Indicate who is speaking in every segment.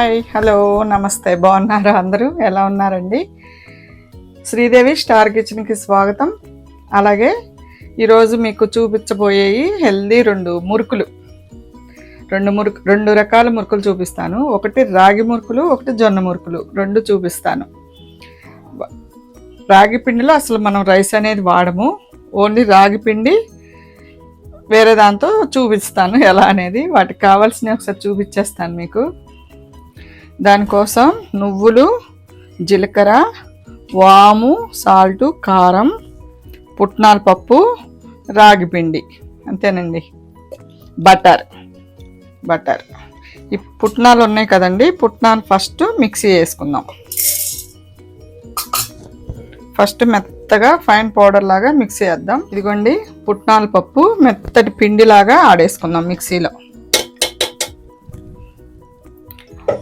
Speaker 1: Hi hello నమస్తే బాగున్నారు అందరూ? ఎలా ఉన్నారండి? శ్రీదేవి స్టార్ కిచెన్కి స్వాగతం. అలాగే ఈరోజు మీకు చూపించబోయేవి హెల్దీ రెండు మురుకులు. రెండు మురుకు రెండు రకాల మురుకులు చూపిస్తాను. ఒకటి రాగి మురుకులు ఒకటి జొన్న మురుకులు. రెండు చూపిస్తాను. రాగి పిండిలో అసలు మనం రైస్ అనేది వాడము. ఓన్లీ రాగి పిండి వేరే దాంతో చూపిస్తాను ఎలా అనేది. వాటికి కావాల్సినవి ఒకసారి చూపించేస్తాను మీకు. దానికోసం నువ్వులు జీలకర్ర వాము సాల్టు కారం పుట్నాల పప్పు రాగి పిండి. అంతేనండి. బటర్. బటర్. ఈ పుట్నాలు ఉన్నాయి కదండి పుట్నాలు ఫస్ట్ మిక్సీ వేసుకుందాం ఫస్ట్ మెత్తగా ఫైన్ పౌడర్ లాగా మిక్సీ చేద్దాం. ఇదిగోండి పుట్నాల పప్పు మెత్తటి పిండిలాగా ఆడేసుకుందాం మిక్సీలో.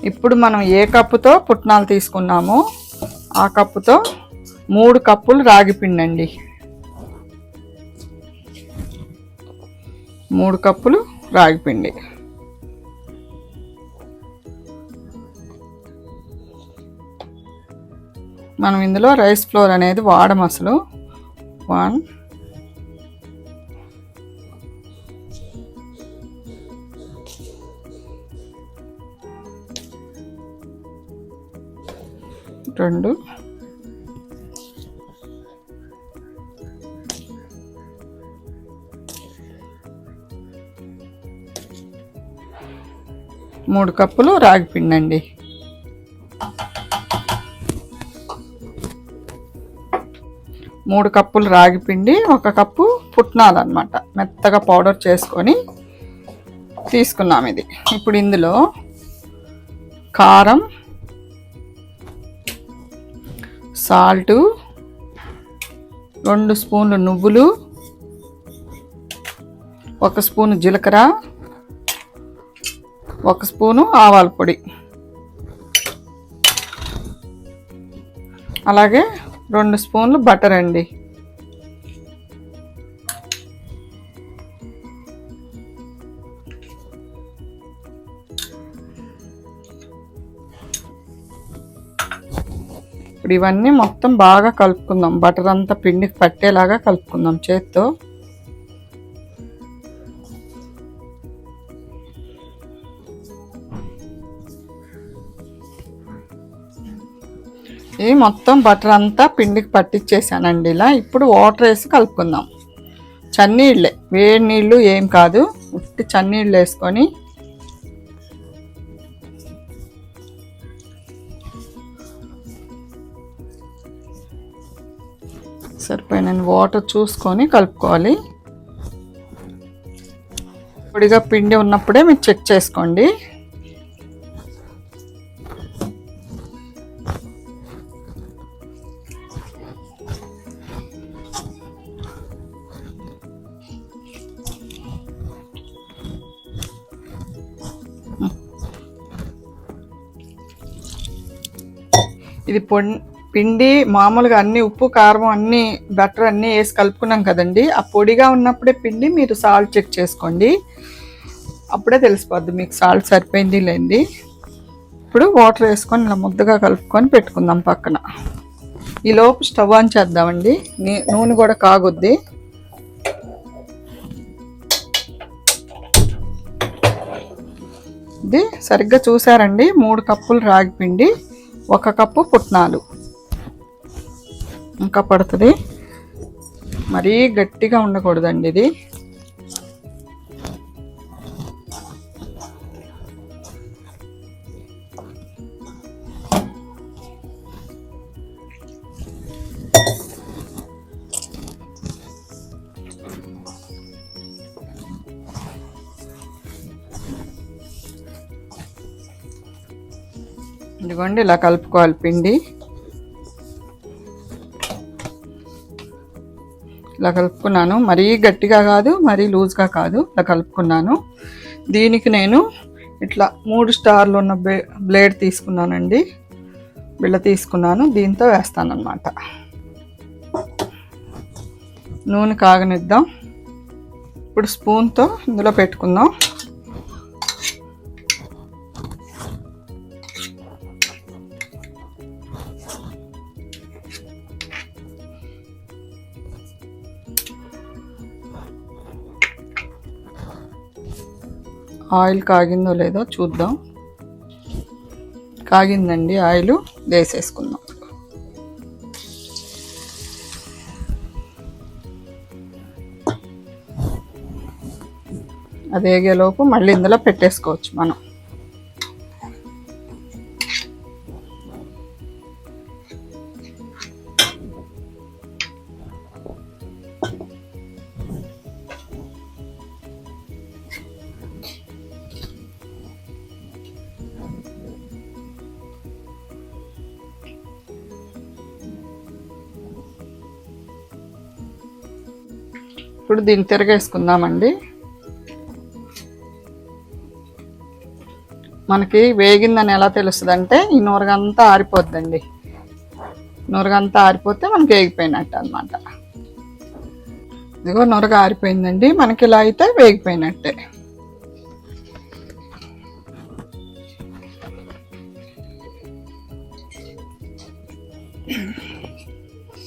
Speaker 1: ఇప్పుడు మనం ఏ కప్పుతో పుట్నాలు తీసుకున్నామో ఆ కప్పుతో మూడు కప్పులు రాగి పిండి అండి మూడు కప్పులు రాగిపిండి మనం ఇందులో రైస్ ఫ్లోర్ అనేది వాడం అసలు వన్ రెండు. మూడు కప్పులు రాగి పిండి అండి మూడు కప్పులు రాగి పిండి ఒక కప్పు పుట్నాలు అనమాట మెత్తగా పౌడర్ చేసుకొని తీసుకున్నాం ఇది. ఇప్పుడు ఇందులో కారం సాల్టు రెండు స్పూన్లు నువ్వులు ఒక స్పూను జీలకర్ర ఒక స్పూను ఆవాల పొడి. అలాగే రెండు స్పూన్లు బటర్ అండి. ఇప్పుడు ఇవన్నీ మొత్తం బాగా కలుపుకుందాం. బటర్ అంతా పిండికి పట్టేలాగా కలుపుకుందాం చేత్తో. ఇది మొత్తం బటర్ అంతా పిండికి పట్టించేసానండి ఇలా. ఇప్పుడు వాటర్ వేసి కలుపుకుందాం. చన్నీళ్ళే వేడి నీళ్ళు ఏం కాదు. ఉట్టి చన్నీళ్ళు వేసుకొని సరిపోయిన వాటర్ చూసుకొని కలుపుకోవాలి. పొడిగా పిండి ఉన్నప్పుడే మీరు చెక్ చేసుకోండి. ఇది పొన్ పిండి మామూలుగా అన్ని ఉప్పు కారం అన్ని బటర్ అన్నీ వేసి కలుపుకున్నాం కదండి. ఆ పొడిగా ఉన్నప్పుడే పిండి మీరు సాల్ట్ చెక్ చేసుకోండి. అప్పుడే తెలిసిపోద్ది మీకు సాల్ట్ సరిపోయింది లేనిది ఇప్పుడు వాటర్ వేసుకొని ఇలా ముద్దగా కలుపుకొని పెట్టుకుందాం పక్కన. ఈ లోపు స్టవ్ ఆన్ చేద్దామండి. నీ- నూనె కూడా కాగుద్ది. ఇది సరిగ్గా చూసారండి? మూడు కప్పులు రాగి పిండి ఒక కప్పు పుట్నాలు. ఇంకా పడుతుంది. మరీ గట్టిగా ఉండకూడదండి ఇది. ఇదిగోండి ఇలా కలుపుకోవాలి పిండి. ఇలా కలుపుకున్నాను. మరీ గట్టిగా కాదు మరీ లూజ్గా కాదు. ఇలా కలుపుకున్నాను. దీనికి నేను ఇట్లా మూడు స్టార్లు ఉన్న బ్లే బ్లేడ్ తీసుకున్నానండి. బిళ్ళ తీసుకున్నాను. దీంతో వేస్తాను అనమాట నూనె కాగనిద్దాం. ఇప్పుడు స్పూన్తో ఇందులో పెట్టుకుందాం. ఆయిల్ కాగిందో లేదో చూద్దాం. కాగిందండి ఆయిల్ వేసేసుకుందాం. అది వేగేలోపు మళ్ళీ ఇందులో పెట్టేసుకోవచ్చు మనం. దీన్ని తిరగేసుకుందామండి. మనకి వేగిందని ఎలా తెలుస్తుంది అంటే ఈ నూరగంతా ఆరిపోద్దండి. నూరగంతా ఆరిపోతే మనకి వేగిపోయినట్టు అనమాట ఇదిగో నూరగ ఆరిపోయిందండి. మనకి ఇలా అయితే వేగిపోయినట్టే.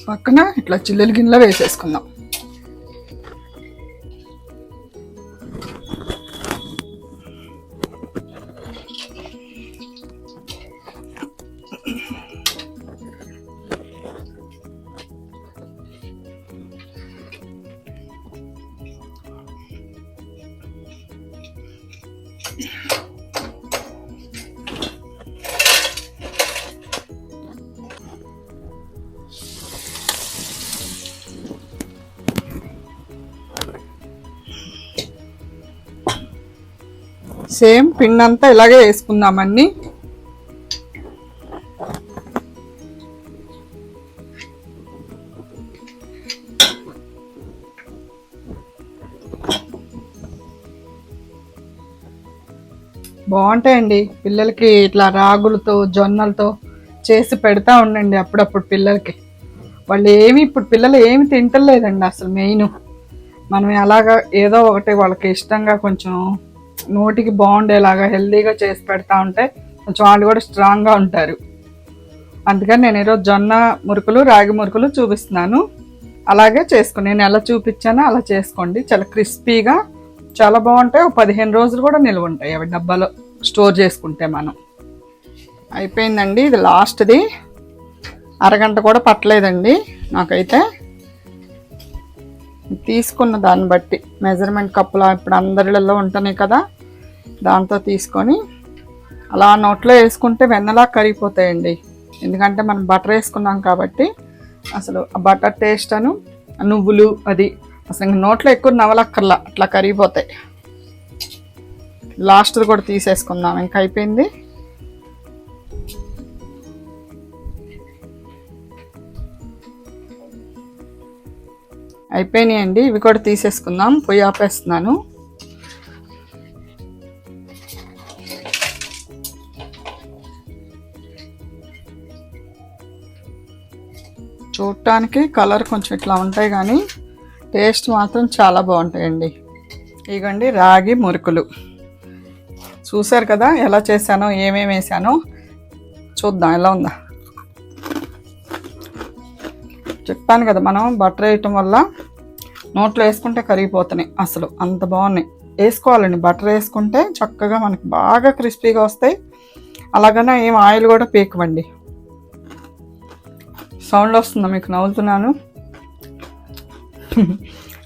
Speaker 1: పక్కన ఇట్లా చిల్లుల గిన్నెలో వేసేసుకుందాం. సేమ్ పిండి అంతా ఇలాగే వేసుకుందామండి. బాగుంటాయండి. పిల్లలకి ఇట్లా రాగులతో జొన్నలతో చేసి పెడతా ఉండండి అప్పుడప్పుడు పిల్లలకి. వాళ్ళు ఏమి ఇప్పుడు పిల్లలు ఏమి తింటలేదండి అసలు మెయిన్. మనం ఎలాగ ఏదో ఒకటి వాళ్ళకి ఇష్టంగా కొంచెం నోటికి బాగుండేలాగా హెల్దీగా చేసి పెడతా ఉంటే కొంచెం వాళ్ళు కూడా స్ట్రాంగ్గా ఉంటారు. అందుకని నేను ఈరోజు జొన్న మురుకులు రాగి మురుకులు చూపిస్తున్నాను. అలాగే చేసుకుని నేను ఎలా చూపించానో అలా చేసుకోండి. చాలా క్రిస్పీగా చాలా బాగుంటాయి. ఒక పదిహేను రోజులు కూడా నిల్వ ఉంటాయి అవి డబ్బాలో స్టోర్ చేసుకుంటే మనం. అయిపోయిందండి. ఇది లాస్ట్ది అరగంట కూడా పట్టలేదండి నాకైతే. తీసుకున్న దాన్ని బట్టి. మెజర్మెంట్ కప్పులా ఇప్పుడు అందరిలో ఉంటున్నాయి కదా? దాంతో తీసుకొని అలా నోట్లో వేసుకుంటే వెన్నలా కరిగిపోతాయండి. ఎందుకంటే మనం బటర్ వేసుకున్నాం కాబట్టి అసలు ఆ బటర్ టేస్ట్ అను నువ్వులు అది అసలు ఇంక నోట్లో ఎక్కువ నవలక్కర్లా. అట్లా కరిగిపోతాయి. లాస్ట్ది కూడా తీసేసుకుందాం. ఇంకా అయిపోయింది? అయిపోయినాయండి. ఇవి కూడా తీసేసుకుందాం. పొయ్యి ఆపేస్తున్నాను. చూడటానికి కలర్ కొంచెం ఇట్లా ఉంటాయి కానీ టేస్ట్ మాత్రం చాలా బాగుంటాయండి. ఇగండి రాగి మురుకులు. చూసారు కదా ఎలా చేశానో ఏమేమి వేసానో చూద్దాం ఎలా ఉందా. చెప్పాను కదా మనం బటర్ వేయటం వల్ల నోట్లో వేసుకుంటే కరిగిపోతున్నాయి. అసలు అంత బాగున్నాయి. వేసుకోవాలండి. బటర్ వేసుకుంటే చక్కగా మనకి బాగా క్రిస్పీగా వస్తాయి. అలాగనే ఏం ఆయిల్ కూడా పీకవండి. సౌండ్ వస్తుందా? మీకు నవ్వుతున్నాను.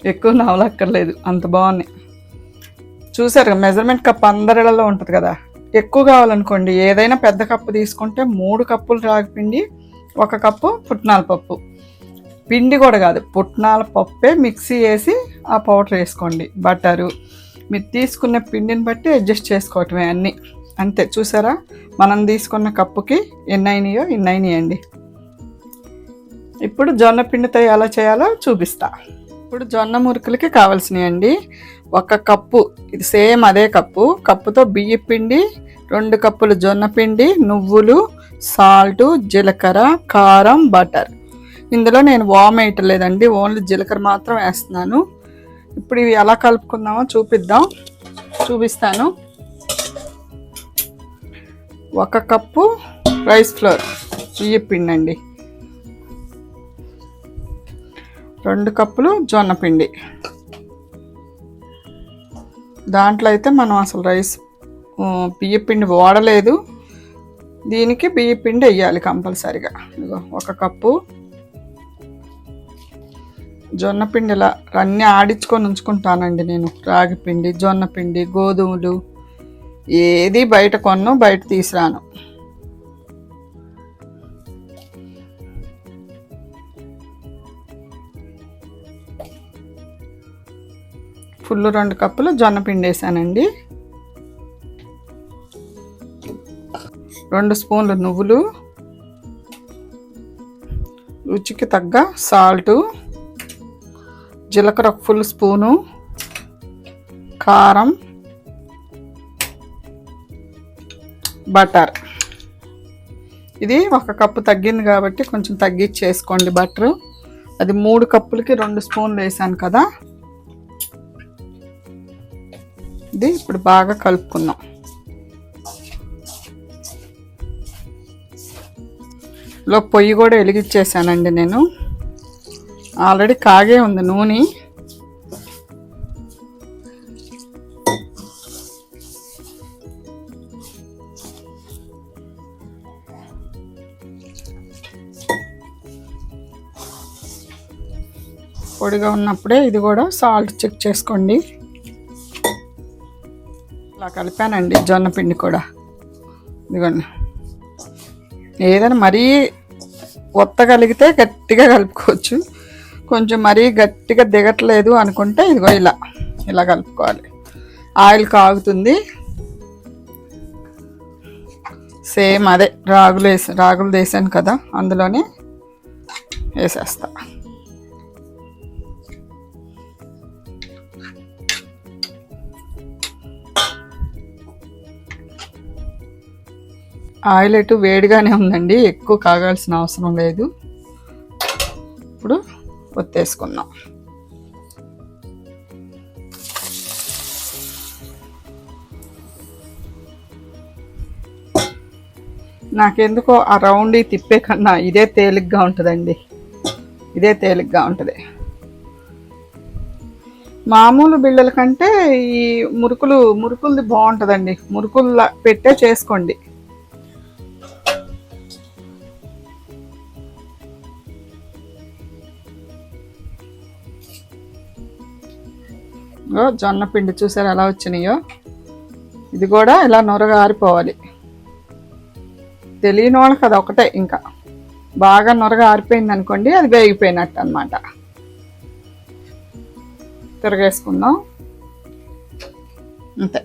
Speaker 1: ఎక్కువ నవ్వలక్కర్లేదు. అంత బాగున్నాయి. చూసారు మెజర్మెంట్ కప్ అందరిలో ఉంటుంది కదా. ఎక్కువ కావాలనుకోండి ఏదైనా పెద్ద కప్పు తీసుకుంటే మూడు కప్పులు రాగిపిండి ఒక కప్పు పుట్నాల పప్పు. పిండి కూడా కాదు పుట్నాల పప్పే మిక్సీ వేసి ఆ పౌడర్ వేసుకోండి. బటరు. మీరు తీసుకున్న పిండిని బట్టి అడ్జస్ట్ చేసుకోవటమే అన్నీ. అంతే చూసారా? మనం తీసుకున్న కప్పుకి ఎన్ని అయినాయో ఎన్ని అయినాయండి ఇప్పుడు జొన్న పిండితో ఎలా చేయాలో చూపిస్తా. ఇప్పుడు జొన్న మురుకులకి కావాల్సినవి అండి ఒక కప్పు ఇది సేమ్ అదే కప్పు. కప్పుతో బియ్య పిండి రెండు కప్పులు జొన్న పిండి నువ్వులు సాల్ట్ జీలకర్ర కారం బటర్. ఇందులో నేను వామ్ వేయటలేదండి ఓన్లీ జీలకర్ర మాత్రం వేస్తున్నాను. ఇప్పుడు ఇవి ఎలా కలుపుకుందామో చూపిద్దాం. చూపిస్తాను. ఒక కప్పు రైస్ ఫ్లోర్ బియ్య పిండి అండి. రెండు కప్పులు జొన్న పిండి. దాంట్లో అయితే మనం అసలు రైస్ బియ్య పిండి వాడలేదు. దీనికి బియ్య పిండి వేయాలి కంపల్సరిగా. ఒక కప్పు జొన్న పిండిలా అన్నీ ఆడించుకొని ఉంచుకుంటానండి నేను. రాగి పిండి జొన్న పిండి గోధుమలు ఏది బయట కొన్ను బయట తీసిరాను. ఫుల్ రెండు కప్పులు జొన్న పిండి వేసానండి. రెండు స్పూన్లు నువ్వులు రుచికి తగ్గ సాల్టు జీలకర్ర ఒక ఫుల్ స్పూను కారం బటర్. ఇది ఒక కప్పు తగ్గింది కాబట్టి కొంచెం తగ్గించేసుకోండి బటర్. అది మూడు కప్పులకి రెండు స్పూన్లు వేసాను కదా. ఇది ఇప్పుడు బాగా కలుపుకుందాం. లో పొయ్యి కూడా వెలిగించేసానండి నేను. ఆల్రెడీ కాగే ఉంది నూనె. పొడిగా ఉన్నప్పుడే ఇది కూడా సాల్ట్ చెక్ చేసుకోండి. ఇలా కలిపానండి జొన్న పిండి కూడా. ఇదిగోండి. ఏదైనా మరీ ఒత్తగలిగితే గట్టిగా కలుపుకోవచ్చు. కొంచెం మరీ గట్టిగా దిగట్లేదు అనుకుంటే ఇదిగో ఇలా ఇలా కలుపుకోవాలి. ఆయిల్ కాగుతుంది. సేమ్ అదే రాగులు వేసి రాగులు వేసాను కదా అందులోనే వేసేస్తా. ఆయిల్ ఎటు వేడిగానే ఉందండి ఎక్కువ కాగాల్సిన అవసరం లేదు. ఒత్తేసుకుందాం నాకెందుకో ఆ రౌండ్ తిప్పే కన్నా ఇదే తేలిగ్గా ఉంటుందండి. ఇదే తేలిగ్గా ఉంటుంది. మామూలు బిళ్ళల కంటే ఈ మురుకులు మురుకులది బాగుంటుందండి. మురుకుల్లా పెట్టే చేసుకోండి. జొన్న పిండి చూసారు ఎలా వచ్చినాయో? ఇది కూడా ఇలా నొరగా ఆరిపోవాలి. తెలియని వాళ్ళకి అది ఒకటే ఇంకా. బాగా నొరగా ఆరిపోయింది అనుకోండి అది వేగిపోయినట్టు అనమాట తిరగేసుకుందాం. అంతే.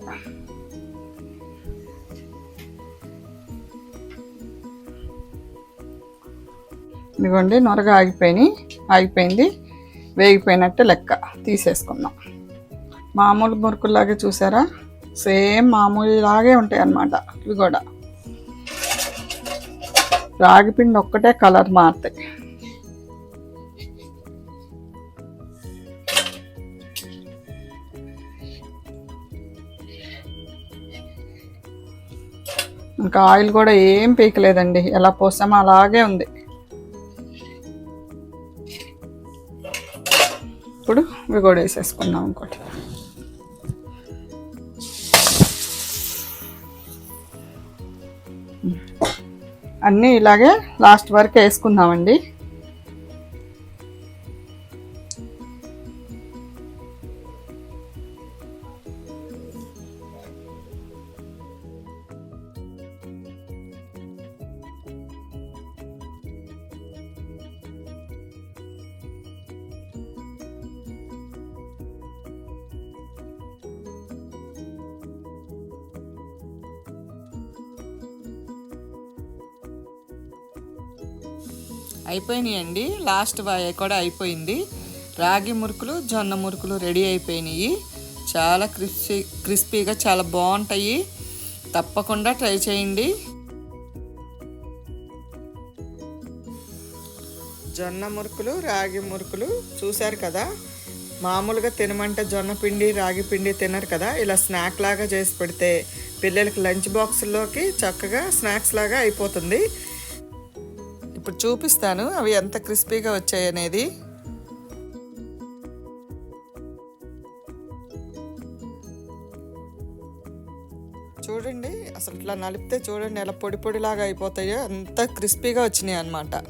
Speaker 1: ఇదిగోండి నొరగా ఆగిపోయినాయి. ఆగిపోయింది. వేగిపోయినట్టు లెక్క తీసేసుకుందాం. మామూలు మురుకుల్లాగే చూసారా? సేమ్ మామూలులాగే ఉంటాయి అన్నమాట ఇవి కూడా. రాగి పిండి ఒక్కటే కలర్ మారుతాయి. ఇంకా ఆయిల్ కూడా ఏం పీకలేదండి. ఎలా పోసామో అలాగే ఉంది. ఇప్పుడు ఇవి కూడా వేసేసుకుందాం ఇంకోటి. అన్నీ ఇలాగే లాస్ట్ వరకు వేసుకుందామండి. అయిపోయినాయండి. లాస్ట్ వాయ కూడా అయిపోయింది. రాగి మురుకులు జొన్న మురుకులు రెడీ అయిపోయినాయి. చాలా క్రిస్పీ క్రిస్పీగా చాలా బాగుంటాయి. తప్పకుండా ట్రై చేయండి. జొన్న మురుకులు రాగి మురుకులు చూశారు కదా? మామూలుగా తినమంటే జొన్న పిండి రాగి పిండి తినరు కదా? ఇలా స్నాక్ లాగా చేసి పెడితే పిల్లలకి లంచ్ బాక్సుల్లోకి చక్కగా స్నాక్స్ లాగా అయిపోతుంది. ఇప్పుడు చూపిస్తాను. అవి ఎంత క్రిస్పీగా వచ్చాయి అనేది. అసలు ఇట్లా నలిపితే చూడండి ఎలా పొడి పొడిలాగా అయిపోతాయో. అంత క్రిస్పీగా వచ్చినాయి అన్నమాట.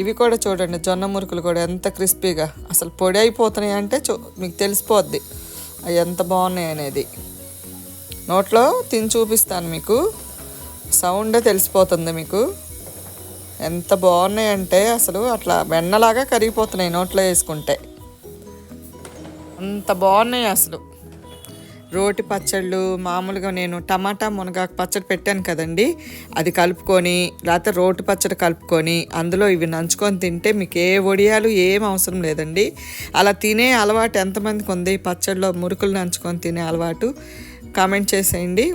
Speaker 1: ఇవి కూడా చూడండి జొన్న మురుకులు కూడా ఎంత క్రిస్పీగా. అసలు పొడి అయిపోతున్నాయి అంటే చూ మీకు తెలిసిపోద్ది. అవి ఎంత బాగున్నాయి అనేది. నోట్లో తిని చూపిస్తాను మీకు. సౌండే తెలిసిపోతుంది మీకు. ఎంత బాగున్నాయి అంటే అసలు అట్లా వెన్నలాగా కరిగిపోతున్నాయి నోట్లో వేసుకుంటే. అంత బాగున్నాయి అసలు. రోటి పచ్చళ్ళు మామూలుగా నేను టమాటా మునగాకు పచ్చడి పెట్టాను కదండి. అది కలుపుకొని లేకపోతే రోటి పచ్చడి కలుపుకొని అందులో ఇవి నంచుకొని తింటే మీకు ఏ వడియాలు ఏం అవసరం లేదండి. అలా తినే అలవాటు ఎంతమందికి ఉంది? ఈ పచ్చడిలో మురుకులు నంచుకొని తినే అలవాటు. కామెంట్ చేసేయండి.